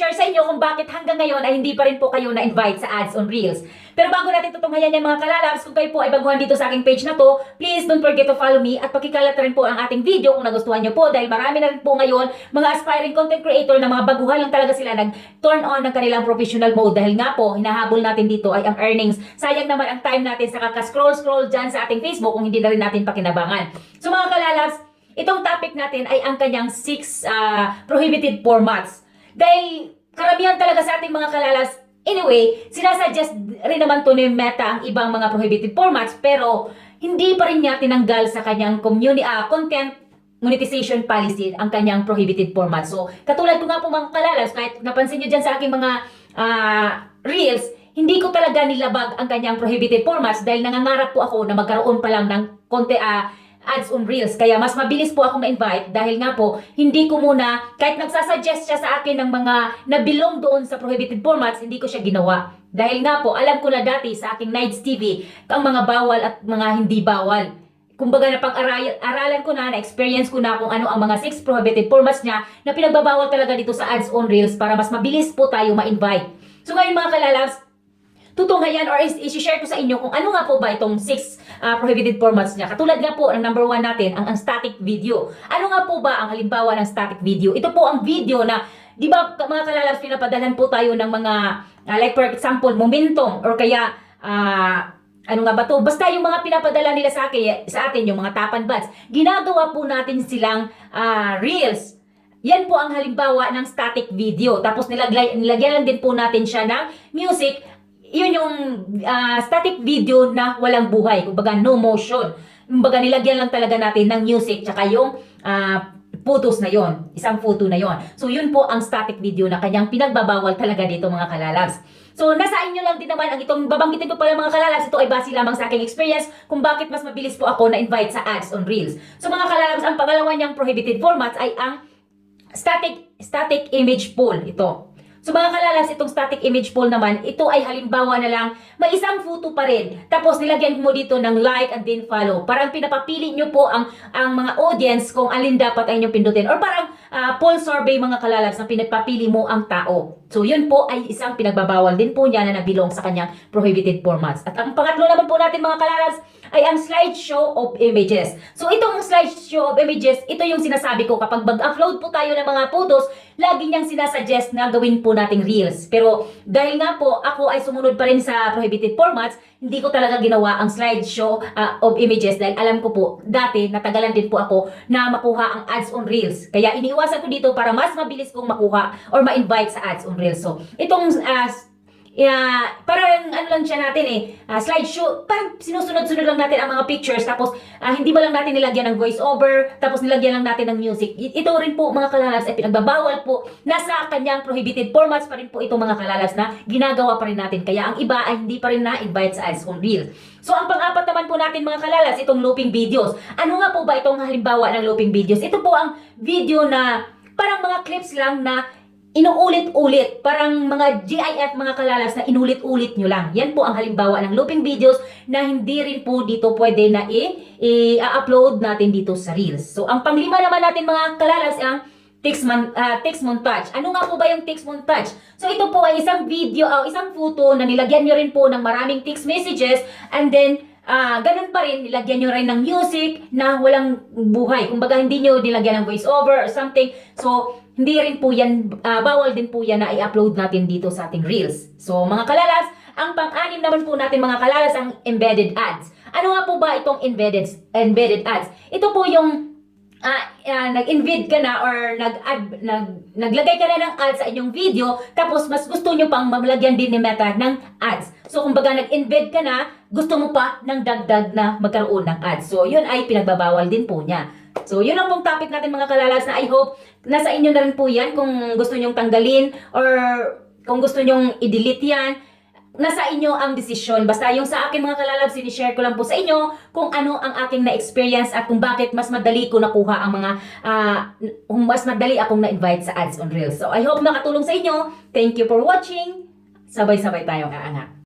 i-share sa inyo kung bakit hanggang ngayon ay hindi pa rin po kayo na-invite sa ads on Reels. Pero bago natin tutunghayan yan mga kalalabs, kung kayo po ay baguhan dito sa aking page na to, please don't forget to follow me at pakikalat rin po ang ating video kung nagustuhan nyo po dahil marami na rin po ngayon mga aspiring content creator na mga baguhan lang talaga sila nag-turn on ng kanilang professional mode dahil nga po, hinahabol natin dito ay ang earnings. Sayang naman ang time natin sa kakascroll-scroll dyan sa ating Facebook kung hindi na rin natin pakinabangan. So mga kalalabs, itong topic natin ay ang kanyang six ah, prohibited formats. Dahil karamihan talaga sa ating mga kalalas, anyway, sinasuggest rin naman to ni Meta ang ibang mga prohibited formats pero hindi pa rin niya tinanggal sa kanyang community, ah, content monetization policy ang kanyang prohibited format. So, katulad ko nga po mga kalalas, kahit napansin nyo dyan sa aking mga ah, reels, hindi ko talaga nilabag ang kanyang prohibited formats dahil nangangarap po ako na magkaroon pa lang ng konti, ah, ads on Reels. Kaya mas mabilis po akong na-invite dahil nga po, hindi ko muna, kahit nagsasuggest siya sa akin ng mga nabilong doon sa prohibited formats, hindi ko siya ginawa. Dahil nga po, alam ko na dati sa aking Nights TV, ang mga bawal at mga hindi bawal. Kumbaga na pag-aralan ko na, na-experience ko na kung ano ang mga six prohibited formats niya na pinagbabawal talaga dito sa ads on Reels para mas mabilis po tayo ma-invite. So ngayon mga kalalabs, tutunghayan or is- isi-share ko sa inyo kung ano nga po ba itong six ah, prohibited formats niya. Katulad nga po ng number one natin, ang, ang static video. Ano nga po ba ang halimbawa ng static video? Ito po ang video na, di ba mga kalalabs, pinapadalan po tayo ng mga, ah, like for example, momentum or kaya, ah, ano nga ba to? Basta yung mga pinapadala nila sa akin, sa atin, yung mga tapan buds, ginagawa po natin silang ah, reels. Yan po ang halimbawa ng static video. Tapos nilaglay, nilagyan din po natin siya ng music. Yun yung ah, static video na walang buhay. Kumbaga no motion. Kumbaga nilagyan lang talaga natin ng music tsaka yung ah, photos na yon Isang photo na yon So yun po ang static video na kanyang pinagbabawal talaga dito mga kalalabs. So, nasa inyo lang din naman ang itong babanggitin ko pala mga kalalabs. Ito ay base lamang sa aking experience kung bakit mas mabilis po ako na-invite sa ads on Reels. So, mga kalalabs, ang pangalawa niyang prohibited formats ay ang static static image pool ito. So mga kalalas, itong static image pool naman, ito ay halimbawa na lang, may isang photo pa rin. Tapos nilagyan mo dito ng like and then follow. Parang pinapapili nyo po ang, ang mga audience kung alin dapat ay inyong pindutin. Or parang ah, poll survey mga kalalas na pinapapili mo ang tao. So yun po ay isang pinagbabawal din po niya na nabilong sa kanyang prohibited formats. At ang pangatlo naman po natin mga kalalas ay ang slideshow of images. So itong slideshow of images, ito yung sinasabi ko kapag mag-upload po tayo ng mga photos, lagi niyang sinasuggest na gawin po nating reels. Pero dahil nga po ako ay sumunod pa rin sa prohibited formats, hindi ko talaga ginawa ang slideshow ah, of images dahil alam ko po, dati natagalan din po ako na makuha ang ads on reels. Kaya iniiwasan ko dito para mas mabilis kong makuha or ma-invite sa ads on reels. So itong ah, Yeah, parang ano lang siya natin eh, ah, slideshow, parang sinusunod-sunod lang natin ang mga pictures, tapos ah, hindi ba lang natin nilagyan ng voice-over, tapos nilagyan lang natin ng music. Ito rin po mga kalalabs ay pinagbabawal po, nasa kanyang prohibited formats pa rin po itong mga kalalabs na ginagawa pa rin natin, kaya ang iba ay hindi pa rin na-invite sa ads on Reel. So ang pang-apat naman po natin mga kalalabs, itong looping videos. Ano nga po ba itong halimbawa ng looping videos? Ito po ang video na parang mga clips lang na inuulit-ulit, parang mga GIF mga kalalas na inulit-ulit nyo lang. Yan po ang halimbawa ng looping videos na hindi rin po dito pwede na i-upload natin dito sa Reels. So, ang panglima naman natin mga kalalas ang text, man, ah, text montage. Ano nga po ba yung text montage? So, ito po ay isang video, o isang photo na nilagyan nyo rin po ng maraming text messages and then Ah, ganun pa rin, nilagyan nyo rin ng music na walang buhay. Kumbaga, hindi nyo nilagyan ng voice-over or something. So, hindi rin po yan, ah, bawal din po yan na i-upload natin dito sa ating Reels. So, mga kalalas, ang pang-anim naman po natin mga kalalas ang embedded ads. Ano nga po ba itong embedded, embedded ads? Ito po yung ah ah, nag-invade ka na or nag-add, nag, naglagay ka na ng ads sa inyong video, tapos mas gusto nyo pang maglagyan din ni Meta ng ads. So, kumbaga nag-embed ka na, gusto mo pa ng dagdag na magkaroon ng ads. So, yun ay pinagbabawal din po niya. So, yun ang pong topic natin mga kalalas na I hope nasa inyo na rin po yan kung gusto nyong tanggalin or kung gusto nyong i-delete yan nasa inyo ang desisyon. Basta yung sa akin mga kalalab, sinishare ko lang po sa inyo kung ano ang aking na-experience at kung bakit mas madali ko nakuha ang mga, kung mas madali akong na-invite sa ads on Reels. So I hope nakatulong sa inyo. Thank you for watching. Sabay-sabay tayong aangat.